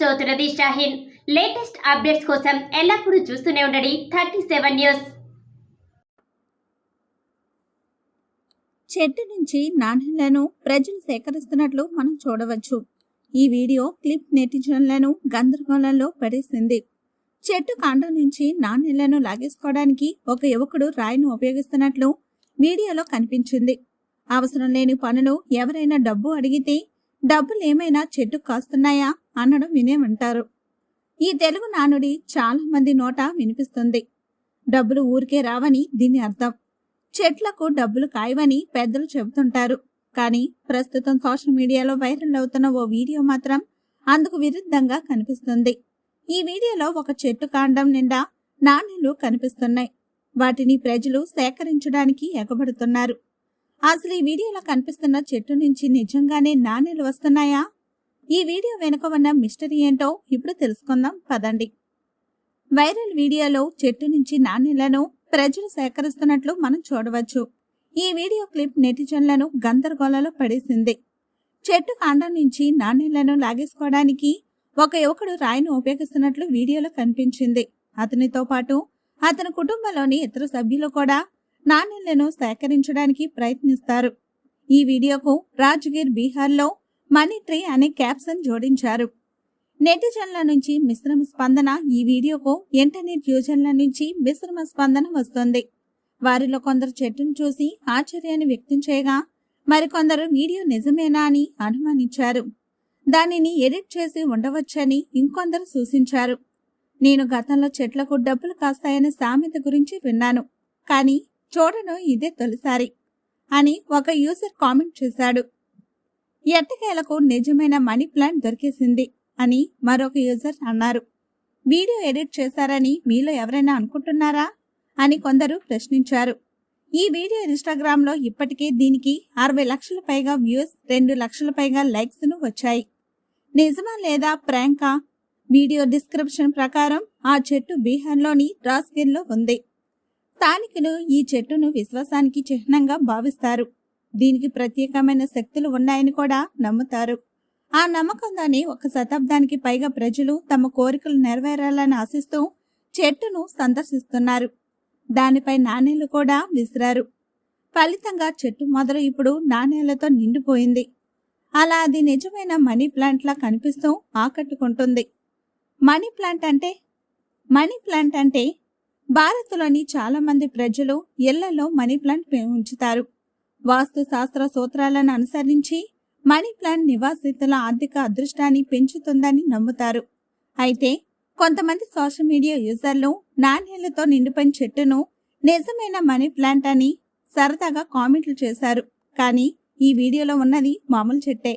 చదువుతున్నది Shaheen. Latest updates కోసం ఎల్లప్పుడూ చూస్తూనే ఉండండి థర్టీ సెవెన్ న్యూస్. చెట్టు నుంచి నాణ్యాలను ప్రజలు సేకరిస్తున్నట్లు మనం చూడవచ్చు. ఈ వీడియో క్లిప్ నెటిజన్లను గందరగోళంలో పడేసింది. చెట్టు కాండం నుంచి నాణ్యాలను లాగేసుకోవడానికి ఒక యువకుడు రాయిని ఉపయోగిస్తున్నట్లు వీడియోలో కనిపించింది. అవసరం లేని పనులు ఎవరైనా డబ్బు అడిగితే డబ్బులు ఏమైనా చెట్టు కాస్తున్నాయా? అనడం వినే ఉంటారు ఈ తెలుగు నానుడి చాలా మంది నోట వినిపిస్తుంది. డబ్బులు ఊరికే రావని దీని అర్థం. చెట్లకు డబ్బులు కాయవని పెద్దలు చెబుతుంటారు. కానీ ప్రస్తుతం సోషల్ మీడియాలో వైరల్ అవుతున్న ఓ వీడియో మాత్రం అందుకు విరుద్ధంగా కనిపిస్తుంది. ఈ వీడియోలో ఒక చెట్టు కాండం నిండా నాణ్యలు కనిపిస్తున్నాయి. వాటిని ప్రజలు సేకరించడానికి ఎగబడుతున్నారు. అసలు ఈ వీడియోలో కనిపిస్తున్న చెట్టు నుంచి నిజంగానే నాణ్యలు వస్తున్నాయా? ఈ వీడియో వెనుక ఉన్న మిస్టరీ ఏంటో ఇప్పుడు తెలుసుకుందాం. పదండి. వైరల్ వీడియోలో చెట్టు నుంచి నాణ్యలను ప్రజలు సేకరిస్తున్నట్లు మనం చూడవచ్చు. ఈ వీడియో క్లిప్ నెటిజన్లను గందరగోళలో పడేసింది. చెట్టు కాండం నుంచి నాణ్యలను లాగేసుకోవడానికి ఒక యువకుడు రాయిని ఉపయోగిస్తున్నట్లు వీడియోలో కనిపించింది. అతనితో పాటు అతని కుటుంబంలోని ఇతర సభ్యులు కూడా నాణ్యలను సేకరించడానికి ప్రయత్నిస్తారు. ఈ వీడియోకు రాజ్గిర్ బీహార్లో మనీ ట్రీ అనే క్యాప్షన్ జోడించారు. నెటిజన్ల నుంచి మిశ్రమ స్పందన ఈ వీడియోకు ఇంటర్నెట్ యూజర్ల నుంచి మిశ్రమ స్పందన వస్తుంది. వారిలో కొందరు చెట్టును చూసి ఆశ్చర్యాన్ని వ్యక్తం చేయగా మరికొందరు వీడియో నిజమేనా అని అనుమానించారు. దానిని ఎడిట్ చేసి ఉండవచ్చని ఇంకొందరు సూచించారు. నేను గతంలో చెట్లకు డబ్బులు కాస్తాయనే సామెత గురించి విన్నాను కానీ చూడను ఇదే తొలిసారి అని ఒక యూజర్ కామెంట్ చేశాడు. ఎట్టకేలకు నిజమైన మనీ ప్లాంట్ దొరికేసింది అని మరొక యూజర్ అన్నారు. వీడియో ఎడిట్ చేశారని మీలో ఎవరైనా అనుకుంటున్నారా? అని కొందరు ప్రశ్నించారు. ఈ వీడియో ఇన్స్టాగ్రామ్లో ఇప్పటికే దీనికి అరవై లక్షల పైగా వ్యూస్ రెండు లక్షల పైగా లైక్స్ను వచ్చాయి. నిజమా లేదా ప్రాంకా? వీడియో డిస్క్రిప్షన్ ప్రకారం ఆ చెట్టు బీహార్లోని రాస్గిర్లో ఉంది. స్థానికులు ఈ చెట్టును విశ్వాసానికి చిహ్నంగా భావిస్తారు. దీనికి ప్రత్యేకమైన శక్తులు ఉన్నాయని కూడా నమ్ముతారు. ఆ నమ్మకంతోనే ఒక శతాబ్దానికి పైగా ప్రజలు తమ కోరికలు నెరవేరాలని ఆశిస్తూ చెట్టును సందర్శిస్తున్నారు. దానిపై నాణేలు కూడా విసిరారు. ఫలితంగా చెట్టు మొదలు ఇప్పుడు నాణేలతో నిండిపోయింది. అలా అది నిజమైన మనీ ప్లాంట్లా కనిపిస్తూ ఆకట్టుకుంటుంది. మనీ ప్లాంట్ అంటే? మనీ ప్లాంట్ అంటే భారత్లోని చాలామంది ప్రజలు ఇళ్ళలో మనీ ప్లాంట్ ఉంచుతారు వాస్తు శాస్త్ర సూత్రాలను అనుసరించి మనీ ప్లాంట్ నివాసితుల ఆర్థిక అదృష్టాన్ని పెంచుతుందని నమ్ముతారు. అయితే కొంతమంది సోషల్ మీడియా యూజర్లు నాణ్యాలతో నిండిపోయిన చెట్టును నిజమైన మనీ ప్లాంట్ అని సరదాగా కామెంట్లు చేశారు. కానీ ఈ వీడియోలో ఉన్నది మామూలు చెట్టే.